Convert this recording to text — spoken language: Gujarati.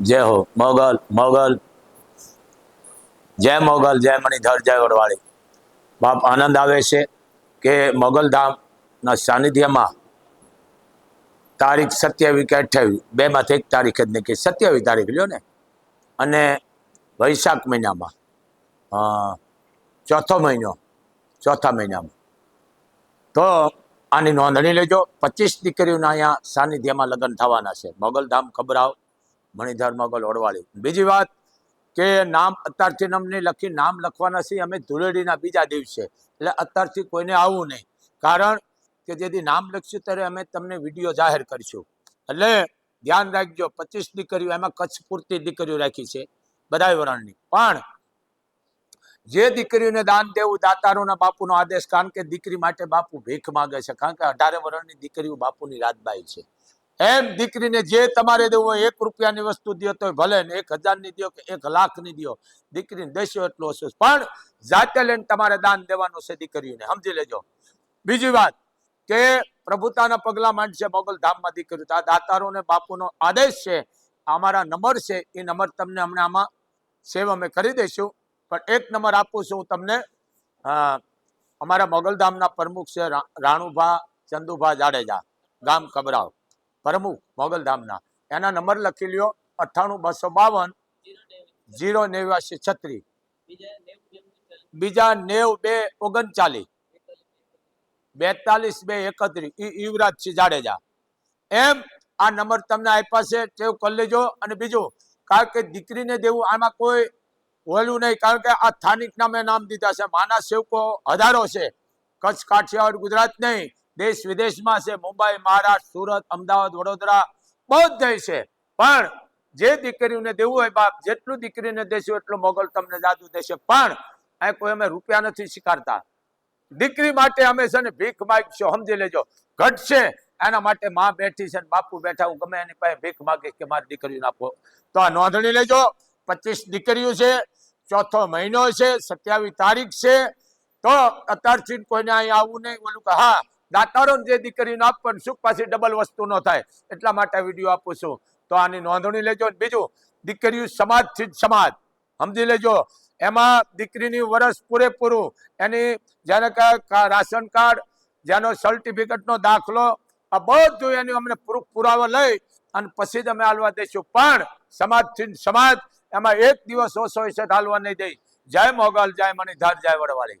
જય હો, મોગલ મોગલ. જય મોગલ, જય મણિધર, જય વડવાળી. બાપ આનંદ આવે છે કે મોગલધામના સાનિધ્યમાં તારીખ સત્યાવીસ કે અઠ્યાવીસ બેમાંથી એક તારીખ જ નીકળી. સત્યાવીસ તારીખ, લ્યો ને. અને વૈશાખ મહિનામાં ચોથો મહિનો, ચોથા મહિનામાં. તો આની નોંધણી લેજો. પચીસ દીકરીઓના અહીંયા સાનિધ્યમાં લગ્ન થવાના છે. મોગલધામ ખબરાવ મણિધર મોગલ ઓડવાળી બીજી વાત કે નામ અત્યારથી અમને લખી, નામ લખવાના છીએ અમે ધૂળેટીના બીજા દિવસે. એટલે અત્યારથી કોઈને આવવું નહીં. કારણ કે જેથી નામ લખશું ત્યારે અમે તમને વીડિયો જાહેર કરીશું. એટલે ધ્યાન રાખજો, પચીસ દીકરીઓ, એમાં કચ્છ પૂરતી દીકરીઓ રાખી છે બધા વરણની. પણ જે દીકરીઓને દાન દેવું દાતારોના બાપુનો આદેશ, કારણ કે દીકરી માટે બાપુ ભીખ માગે છે, કારણ કે અઢારે વરણની દીકરીઓ બાપુની રાતબાઈ છે. એમ દીકરીને જે તમારે દેવું હોય એક રૂપિયાની વસ્તુ દો તો ભલે ને એક હજારની દો કે એક લાખની દો દીકરીને દેશો એટલો હશે પણ જાતે લઈને તમારે દાન દેવાનું છે દીકરીઓને. સમજી લેજો. બીજી વાત કે પ્રભુતાના પગલા માંડશે મોગલ ધામમાં દીકરીઓ. આ દાતારોને બાપુનો આદેશ છે. અમારા નંબર છે. એ નંબર તમને હમણાં આમાં સેવ અમે કરી દઈશું. પણ એક નંબર આપું છું હું તમને. અમારા મોગલધામના પ્રમુખ છે રાણુભા ચંદુભા જાડેજા. ગામ કબરાવ પ્રમુખ મોગલધામના એના નંબર લખી લ્યો, અઠ્ઠાણું, બસો બાવન, જીરો નેવ્યાસી છત્રીસ. બીજા નેવ બે ઓગણચાલીસ. બેતાલીસ બે એકત્રીસ. ઈ યુવરાજસિંહ જાડેજા. એમ આ નંબર તમને આપ્યા છે ટેવ કરી લેજો. અને બીજું, કારણ કે દીકરીને દેવું આમાં કોઈ ઓલું નહીં, કારણ કે આ સ્થાનિક નામે નામ દીધા છે. માના સેવકો હજારો છે. કચ્છ, કાઠિયાવાડ, ગુજરાત નહીં. દેશ વિદેશમાં છે, મુંબઈ, મહારાષ્ટ્ર, સુરત, અમદાવાદ, વડોદરા, બધે છે. પણ જે દીકરીઓને દેવું હોય, બાપ જેટલું દીકરીને દેશું એટલું મોગલ તમને જાદુ દેશે. પણ અહીં કોઈ અમે રૂપિયા નથી સ્વીકારતા દીકરી માટે અમે છે ને ભીખ માગશો, સમજી લેજો. ઘટશે, એના માટે માં બેઠી છે બાપુ બેઠા, હું ગમે એની પાસે ભીખ માગીશ કે મારી દીકરીને આપો. તો આ નોંધણી લેજો. પચીસ દીકરીઓ છે, ચોથો મહિનો છે, સત્યાવીસ તારીખ છે. તો અત્યારથી કોઈને અહીં આવવું નહીં. બોલું કે હા દાતારો જે દીકરીને આપવાનું, સુખ પાછી ડબલ વસ્તુ ન થાય. એટલા માટે વીડિયો આપું છું. તો આની નોંધણી લેજો. બીજું, દીકરીઓ સમાજથી જ સમાજ. સમજી લેજો. એમાં દીકરીની વરસ પૂરેપૂરું. એની જેને રાશન કાર્ડ, જેનો સર્ટિફિકેટનો દાખલો, આ બધું એની અમને પુરાવો લઈ અને પછી જ અમે હાલવા દઈશું. પણ સમાજથી સમાજ, એમાં એક દિવસ ઓછો છે હાલવા નહીં દઈ જય મોગલ, જય મણિધાર, જય વડવાળી.